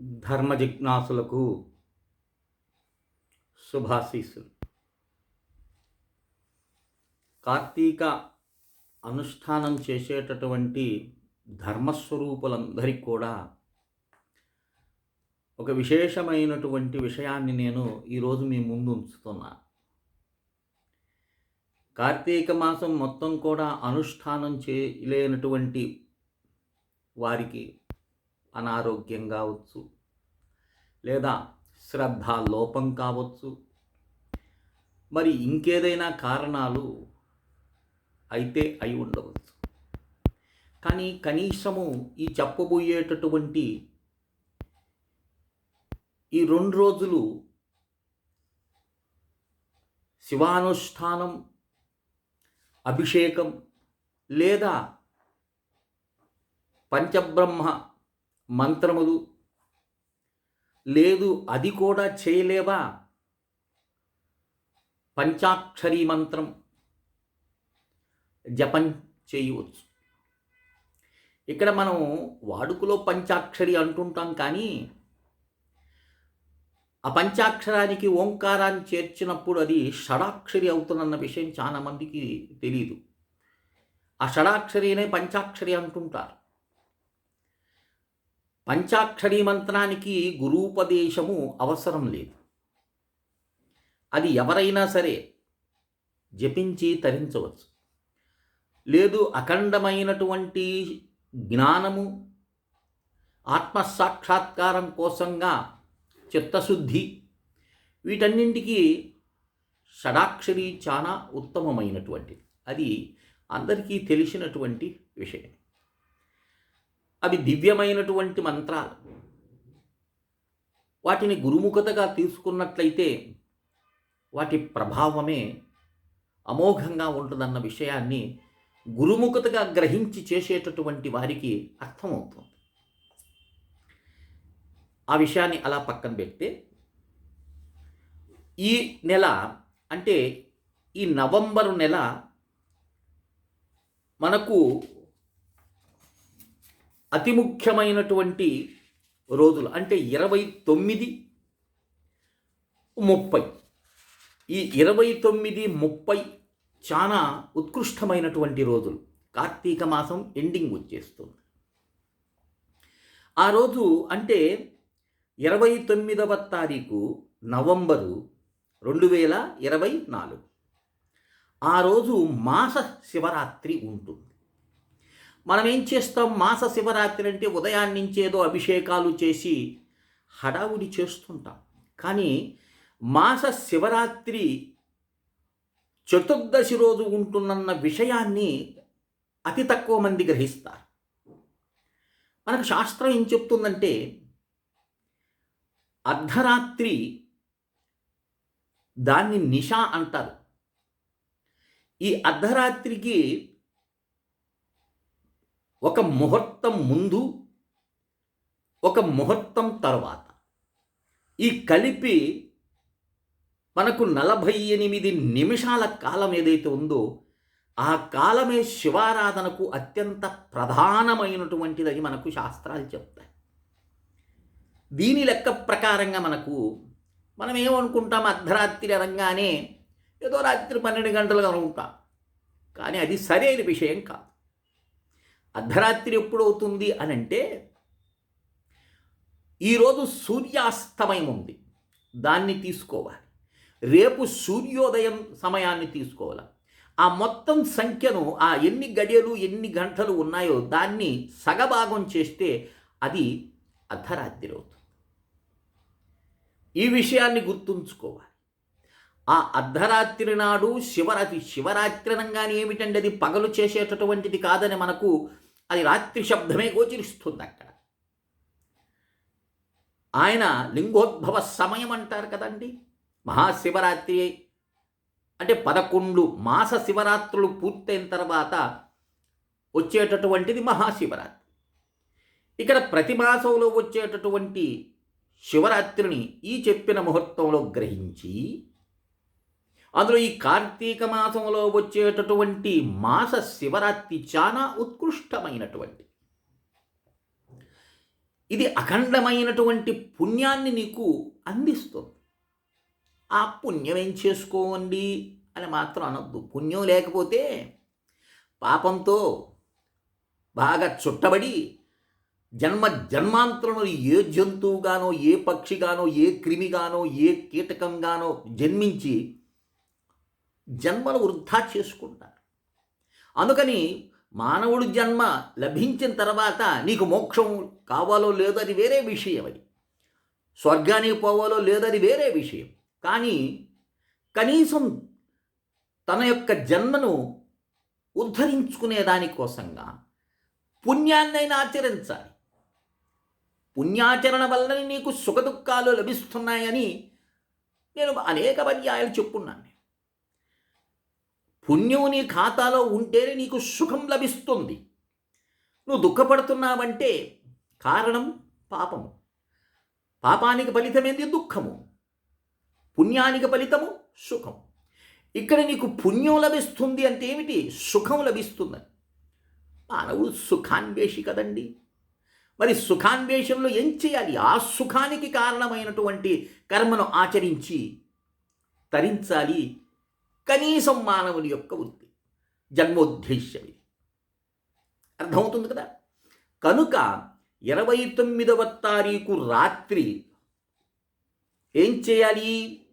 ధర్మ జిజ్ఞాసులకు శుభాశీస్సులు. కార్తీక అనుష్ఠానం చేసేటటువంటి ధర్మస్వరూపులందరికీ కూడా ఒక విశేషమైనటువంటి విషయాన్ని నేను ఈరోజు మీ ముందు ఉంచుతున్నా. కార్తీక మాసం మొత్తం కూడా అనుష్ఠానం చేయలేనటువంటి వారికి అనారోగ్యం కావచ్చు లేదా శ్రద్ధ లోపం కావచ్చు. మరి ఇంకేదైనా కారణాలు అయితే అయి ఉండవచ్చు. కానీ కనీసము ఈ చెప్పబోయేటటువంటి ఈ రెండు రోజులు శివానుష్ఠానం అభిషేకం లేదా పంచబ్రహ్మ మంత్రములు. లేదు అది కూడా చేయలేవా? పంచాక్షరీ మంత్రం. జపం చేయవచ్చు. ఇక్కడ మనం వాడుకలో పంచాక్షరి అంటుంటాం కానీ ఆ పంచాక్షరానికి ఓంకారాన్ని చేర్చినప్పుడు అది షడాక్షరి అవుతుందన్న విషయం చాలా మందికి తెలియదు ఆ షడాక్షరినే పంచాక్షరి అంటుంటారు. పంచాక్షరీ మంత్రానికి గురూపదేశము అవసరం లేదు. అది ఎవరైనా సరే జపించి తరించవచ్చు. లేదు అఖండమైనటువంటి జ్ఞానము ఆత్మసాక్షాత్కారం కోసంగా చిత్తశుద్ధి వీటన్నింటికి షడాక్షరి చాలా ఉత్తమమైనటువంటిది. అది అందరికీ తెలిసినటువంటి విషయం. అవి దివ్యమైనటువంటి మంత్రాలు. వాటిని గురుముఖతగా తీసుకున్నట్లయితే వాటి ప్రభావమే అమోఘంగా ఉంటుందన్న విషయాన్ని గురుముఖతగా గ్రహించి చేసేటటువంటి వారికి అర్థమవుతుంది. ఆ విషయాన్ని అలా పక్కన పెడితే ఈ నెల అంటే ఈ నవంబరు నెల మనకు అతి ముఖ్యమైనటువంటి రోజులు అంటే ఇరవై తొమ్మిది ముప్పై. ఈ ఇరవై తొమ్మిది ముప్పై చాలా ఉత్కృష్టమైనటువంటి రోజులు. కార్తీక మాసం ఎండింగ్ వచ్చేస్తుంది. ఆ రోజు అంటే ఇరవై తొమ్మిదవ తారీఖు నవంబరు రెండు వేల ఇరవై నాలుగు. ఆ రోజు మాస శివరాత్రి ఉంటుంది. మనం ఏం చేస్తాం? మాస శివరాత్రి అంటే ఉదయాన్నించి ఏదో అభిషేకాలు చేసి హడావుడి చేస్తుంటాం. కానీ మాస శివరాత్రి చతుర్దశి రోజు ఉంటుందన్న విషయాన్ని అతి తక్కువ మంది గ్రహిస్తారు. మనకు శాస్త్రం ఏం చెప్తుందంటే అర్ధరాత్రి దాన్ని నిషా అంటారు. ఈ అర్ధరాత్రికి ఒక ముహూర్తం ముందు ఒక ముహూర్తం తర్వాత. ఈ కలిపి మనకు నలభై ఎనిమిది నిమిషాల కాలం ఏదైతే ఉందో ఆ కాలమే శివారాధనకు అత్యంత ప్రధానమైనటువంటిదని మనకు శాస్త్రాలు చెప్తాయి. దీని లెక్క ప్రకారంగా మనకు మనం ఏమనుకుంటాం అర్ధరాత్రి అనగానే ఏదో రాత్రి పన్నెండు గంటలు అనుకుంటాం కానీ అది సరైన విషయం కాదు. అర్ధరాత్రి ఎప్పుడు అవుతుంది అని అంటే ఈరోజు సూర్యాస్తమయం ఉంది. దాన్ని తీసుకోవాలి. రేపు సూర్యోదయం సమయాన్ని తీసుకోవాలి. ఆ మొత్తం సంఖ్యను ఆ ఎన్ని గడియలు ఎన్ని గంటలు ఉన్నాయో దాన్ని సగభాగం చేస్తే అది అర్ధరాత్రి అవుతుంది. ఈ విషయాన్ని గుర్తుంచుకోవాలి. ఆ అర్ధరాత్రి నాడు శివరాత్రి శివరాత్రి అనగానే ఏమిటండి అది పగలు చేసేటటువంటిది కాదని మనకు అది రాత్రి శబ్దమే గోచరిస్తుంది అక్కడ. ఆయన లింగోద్భవ సమయం అంటారు కదండి. మహాశివరాత్రి అంటే పదకొండు మాస శివరాత్రులు పూర్తయిన తర్వాత వచ్చేటటువంటిది మహాశివరాత్రి. ఇక్కడ ప్రతి మాసంలో వచ్చేటటువంటి శివరాత్రిని ఈ చెప్పిన ముహూర్తంలో గ్రహించి అందులో ఈ కార్తీక మాసంలో వచ్చేటటువంటి మాస శివరాత్రి చాలా ఉత్కృష్టమైనటువంటి. ఇది అఖండమైనటువంటి పుణ్యాన్ని నీకు అందిస్తుంది. ఆ పుణ్యం ఏం చేసుకోండి అని మాత్రం అనొద్దు. పుణ్యం లేకపోతే పాపంతో బాగా చుట్టబడి జన్మ జన్మాంతరంలో ఏ జంతువుగానో ఏ పక్షిగానో ఏ క్రిమిగానో ఏ కీటకంగానో జన్మించి జన్మను వృద్ధా చేసుకుంటారు. అందుకని మానవుడు జన్మ లభించిన తర్వాత నీకు మోక్షం కావాలో లేదో అది వేరే విషయం అది. స్వర్గానికి పోవాలో లేదో అది వేరే విషయం. కానీ కనీసం తన యొక్క జన్మను ఉద్ధరించుకునే దానికోసంగా పుణ్యాన్నైనా ఆచరించాలి. పుణ్యాచరణ వల్లనే నీకు సుఖదుఖాలు లభిస్తున్నాయని నేను అనేక పర్యాయాలు చెప్పున్నాను. పుణ్యం నీ ఖాతాలో ఉంటేనే నీకు సుఖం లభిస్తుంది. నువ్వు దుఃఖపడుతున్నావంటే కారణం పాపము. పాపానికి ఫలితమేంది? దుఃఖము. పుణ్యానికి ఫలితము? సుఖం. ఇక్కడ నీకు పుణ్యం లభిస్తుంది అంటే ఏమిటి? సుఖం లభిస్తుందని. మానవుడు సుఖాన్వేషి కదండి. మరి సుఖాన్వేషంలో ఏం చేయాలి? ఆ సుఖానికి కారణమైనటువంటి కర్మను ఆచరించి తరించాలి కనీసం మానవుని యొక్క వృత్తి జన్మోద్దేశ్యమే. అర్థమవుతుంది కదా? కనుక ఇరవై తొమ్మిదవ తారీఖు రాత్రి ఏం చేయాలి?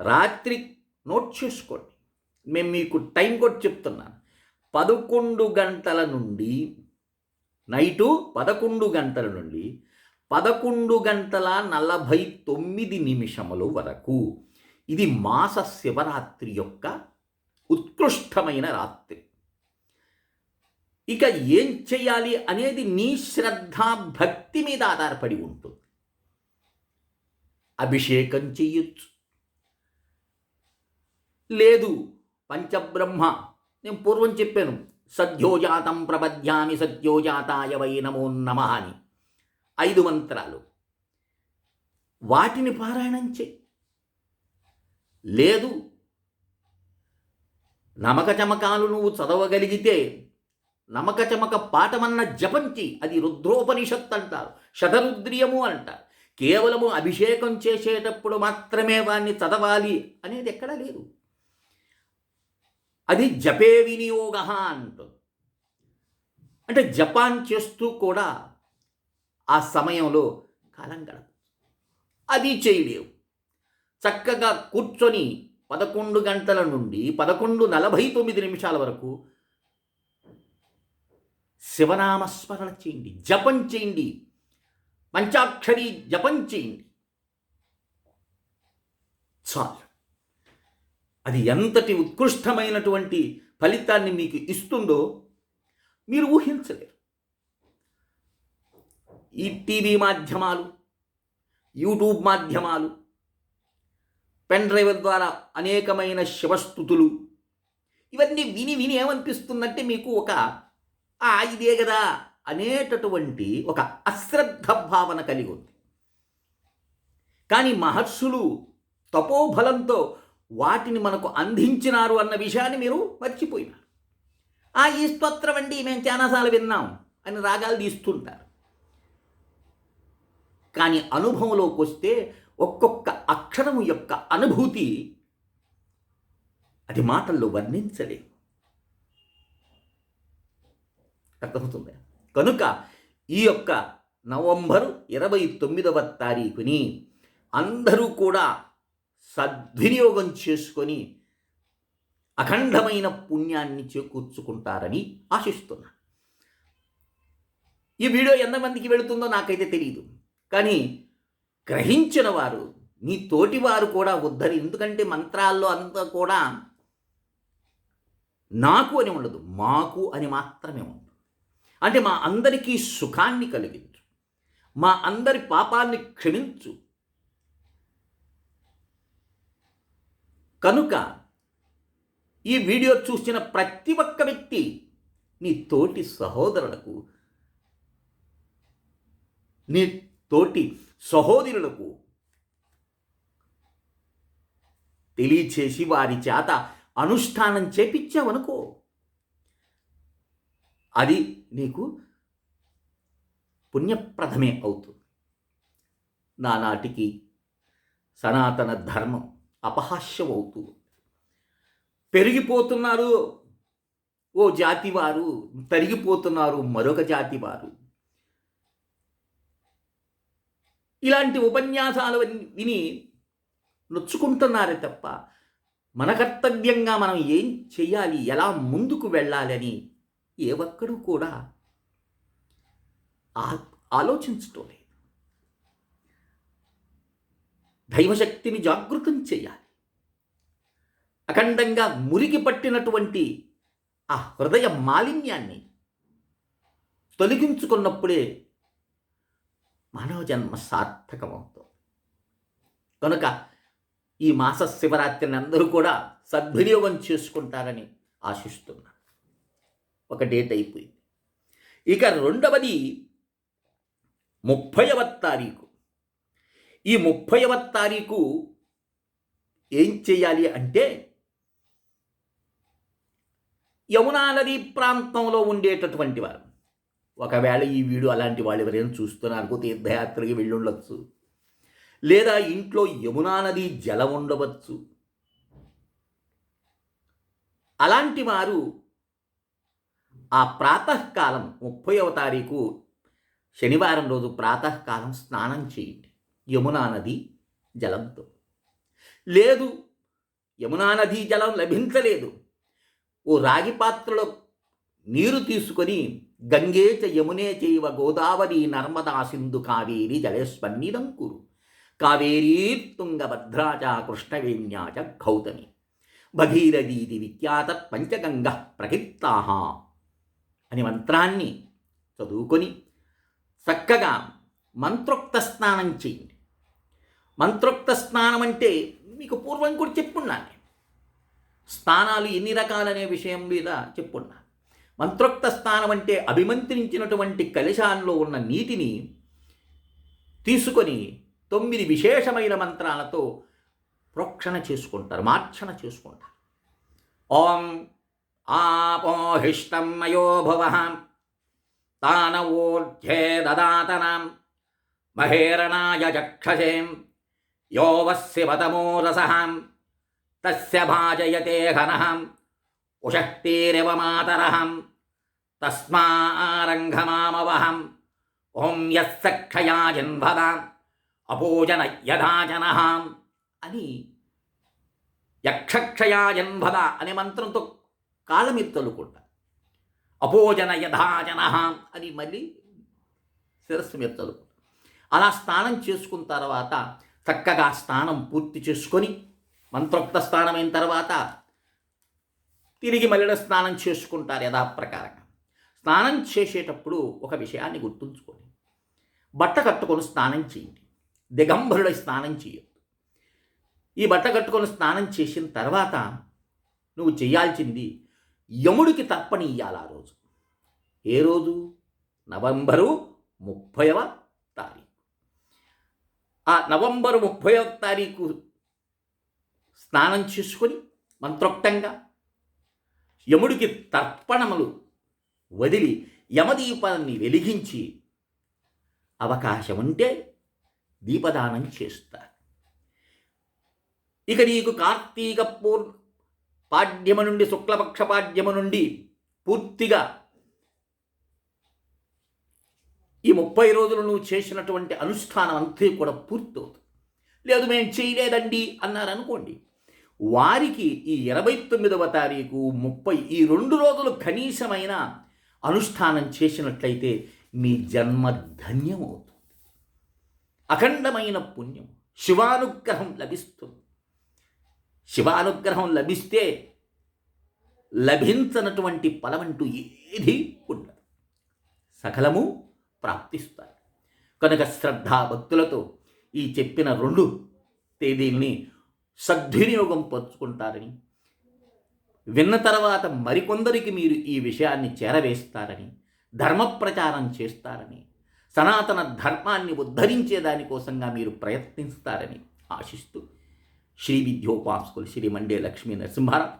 రాత్రి నోట్ చేసుకోండి. మేము మీకు టైం కూడా చెప్తున్నాను. పదకొండు గంటల నుండి నైటు పదకొండు గంటల నుండి పదకొండు గంటల నలభై తొమ్మిది నిమిషముల వరకు ఇది మాస శివరాత్రి యొక్క ఉత్కృష్టమైన రాత్రి. ఇక ఏం చేయాలి అనేది నీ శ్రద్ధ భక్తి మీద ఆధారపడి ఉంటుంది. అభిషేకం చెయ్యొచ్చు. లేదు పంచబ్రహ్మ నేను పూర్వం చెప్పాను సద్యోజాతం ప్రబధ్యామి సద్యోజాతాయ వై నమో నమ అని. ఐదు మంత్రాలు. వాటిని పారాయణం చెయ్యి లేదు. నమకచమకాలు నువ్వు చదవగలిగితే నమకచమక పాఠమన్న జపంచి అది రుద్రోపనిషత్ అంటారు శతరుద్రియము అంటారు. కేవలము అభిషేకం చేసేటప్పుడు మాత్రమే వాణ్ణి చదవాలి అనేది ఎక్కడా లేదు. అది జపే వినియోగ అంటుంది. అంటే జపాన్ చేస్తూ కూడా ఆ సమయంలో కాలం గడప అది చేయలేవు. చక్కగా కూర్చొని పదకొండు గంటల నుండి పదకొండు నలభై తొమ్మిది నిమిషాల వరకు శివనామస్మరణ చేయండి జపం చేయండి పంచాక్షరి జపం చేయండి. చాలు. అది ఎంతటి ఉత్కృష్టమైనటువంటి ఫలితాన్ని మీకు ఇస్తుందో మీరు ఊహించలేరు. ఈ టీవీ మాధ్యమాలు యూట్యూబ్ మాధ్యమాలు పెన్ డ్రైవర్ ద్వారా అనేకమైన శివస్థుతులు. ఇవన్నీ విని విని ఏమనిపిస్తుందంటే మీకు ఒక ఆ ఇదే కదా అనేటటువంటి ఒక అశ్రద్ధ భావన కలిగి ఉంది కానీ మహర్షులు తపోబలంతో వాటిని మనకు అందించినారు అన్న విషయాన్ని మీరు మర్చిపోయినారు. ఆ ఈ స్తోత్రం అండి మేము చాలాసార్లు విన్నాం అని రాగాలు తీస్తుంటారు. కానీ అనుభవంలోకి వస్తే ఒక్కొక్క అక్షరము యొక్క అనుభూతి అది మాటల్లో వర్ణించలేము. అర్థమవుతుంది? కనుక ఈ యొక్క నవంబర్ ఇరవై తొమ్మిదవ తారీఖుని అందరూ కూడా సద్వినియోగం చేసుకొని అఖండమైన పుణ్యాన్ని చేకూర్చుకుంటారని ఆశిస్తున్నా. ఈ వీడియో ఎంతమందికి వెళుతుందో నాకైతే తెలియదు కానీ గ్రహించిన వారు నీ తోటి వారు కూడా ఉద్ధరి ఎందుకంటే మంత్రాల్లో అంతా కూడా నాకు అని ఉండదు మాకు అని మాత్రమే ఉంటుంది అంటే మా అందరికీ సుఖాన్ని కలిగించు మా అందరి పాపాన్ని క్షమించు. కనుక ఈ వీడియో చూసిన ప్రతి ఒక్క వ్యక్తి నీ తోటి సహోదరులకు నీ తోటి సహోదరులకు తెలియచేసి వారి చేత అనుష్ఠానం చేపించావనుకో. అది నీకు పుణ్యప్రదమే అవుతుంది. నానాటికి సనాతన ధర్మం అపహాస్యమవుతూ పెరిగిపోతున్నారు ఓ జాతి వారు తరిగిపోతున్నారు మరొక జాతి వారు ఇలాంటి ఉపన్యాసాలు విని నొచ్చుకుంటున్నారే తప్ప మన కర్తవ్యంగా మనం ఏం చేయాలి ఎలా ముందుకు వెళ్ళాలని ఏ ఒక్కరూ కూడా ఆలోచించటం లేదు. దైవశక్తిని జాగృతం చేయాలి అఖండంగా మురిగి పట్టినటువంటి ఆ హృదయ మాలిన్యాన్ని తొలగించుకున్నప్పుడే మానవ జన్మ సార్థకమవుతుంది కనుక ఈ మాస శివరాత్రిని అందరూ కూడా సద్వినియోగం చేసుకుంటారని ఆశిస్తున్నాను. ఒక డేట్ అయిపోయింది. ఇక రెండవది ముప్పైవ తారీఖు. ఈ ముప్పైవ తారీఖు ఏం చేయాలి అంటే యమునా నది ప్రాంతంలో ఉండేటటువంటి వారు ఒకవేళ ఈ వీడియో అలాంటి వాళ్ళు ఎవరైనా చూస్తున్నారు తీర్థయాత్రకి వెళ్ళుండొచ్చు లేదా ఇంట్లో యమునా నది జలం ఉండవచ్చు. అలాంటి వారు ఆ ప్రాతకాలం ముప్పైవ తారీఖు శనివారం రోజు ప్రాతకాలం స్నానం చేయండి. యమునా నది జలంతో. లేదు యమునా నది జలం లభించలేదు. ఓ రాగి పాత్రలో నీరు తీసుకొని గంగే చ యమునే చైవ గోదావరి నర్మదా సింధు కావేరి జలేస్వన్నిదం కురు. కావేరీ కృష్ణవేణ్యా కృష్ణవేణ్యాచ గౌతమి భగీరథీతి విఖ్యాత పంచగంగ ప్రకీర్తాహ అని మంత్రాన్ని చదువుకొని చక్కగా మంత్రోక్త స్నానం చేయండి. మంత్రోక్త స్నానం అంటే మీకు పూర్వం కూడా చెప్పున్నాను స్నానాలు ఎన్ని రకాలనే విషయం మీద చెప్పున్నాను. మంత్రోక్త స్థానం అంటే అభిమంత్రించినటువంటి కలశాల్లో ఉన్న నీటిని తీసుకొని తొమ్మిది విశేషమైన మంత్రాలతో ప్రోక్షణ చేసుకుంటారు మార్చన చేసుకుంటారు. ఓం ఆపోహిష్టం మయోభవ తానవోర్ధ్యే దదాతనాం. మహేరణాయ చక్షసేం. యోవస్యవతమోరసహాం తస్య భాజయతే ఘనహం ఉషక్తిరివ మాతరహం తస్మారంఘమామవహం ఓం యస్సక్షయా జన్మదాం అపూజన యథాజన అని యక్షక్షయా జన్మద అనే మంత్రంతో కాళ్ళమెత్తలుకుంటా అపోజన యథాజన అని మళ్ళీ శిరస్సు మెత్తలు అలా స్నానం చేసుకున్న తర్వాత చక్కగా స్నానం పూర్తి చేసుకొని మంత్రోక్త స్నానం అయిన తర్వాత తిరిగి మళ్ళీ స్నానం చేసుకుంటారు యథాప్రకారంగా. స్నానం చేసేటప్పుడు ఒక విషయాన్ని గుర్తుంచుకోండి. బట్ట కట్టుకొని స్నానం చేయండి. దిగంబరుడై స్నానం చేయొద్దు. ఈ బట్ట కట్టుకొని స్నానం చేసిన తర్వాత నువ్వు చేయాల్సింది యముడికి తర్పణ ఇయ్యాలి ఆ రోజు. ఏ రోజు? నవంబరు ముప్పైవ తారీఖు. ఆ నవంబరు ముప్పైవ తారీఖు స్నానం చేసుకొని మంత్రోక్తంగా యముడికి తర్పణములు వదిలి యమదీపాన్ని వెలిగించి అవకాశం ఉంటే దీపదానం చేస్తారు. ఇక నీకు కార్తీక పూర్ పాడ్యము నుండి శుక్లపక్ష పాడ్యము నుండి పూర్తిగా ఈ ముప్పై రోజులు నువ్వు చేసినటువంటి అనుష్ఠానం అంతే కూడా పూర్తవుతుంది. లేదు మేము చేయలేదండి అన్నారు అనుకోండి వారికి ఈ ఇరవై తొమ్మిదవ తారీఖు ముప్పై ఈ రెండు రోజులు కనీసమైన అనుష్ఠానం చేసినట్లయితే మీ జన్మ ధన్యమవుతుంది. అఖండమైన పుణ్యం శివానుగ్రహం లభిస్తుంది. శివానుగ్రహం లభిస్తే లభించనటువంటి ఫలమంటూ ఏది ఉండదు. సకలము ప్రాప్తిస్తారు కనుక శ్రద్ధాభక్తులతో ఈ చెప్పిన రెండు తేదీల్ని సద్వినియోగం పరుచుకుంటారని విన్న తర్వాత మరికొందరికి మీరు ఈ విషయాన్ని చేరవేస్తారని ధర్మ ప్రచారం చేస్తారని సనాతన ధర్మాన్ని ఉద్ధరించే దానికోసంగా మీరు ప్రయత్నిస్తారని ఆశిస్తూ శ్రీ విద్యోపాసుకులు శ్రీ మండే లక్ష్మీ నరసింహారావు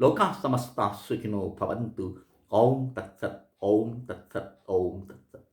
లోకా సమస్త సుఖినో భవంతు. ఓం తత్సత్ ఓం తత్సత్ ఓం తత్సత్.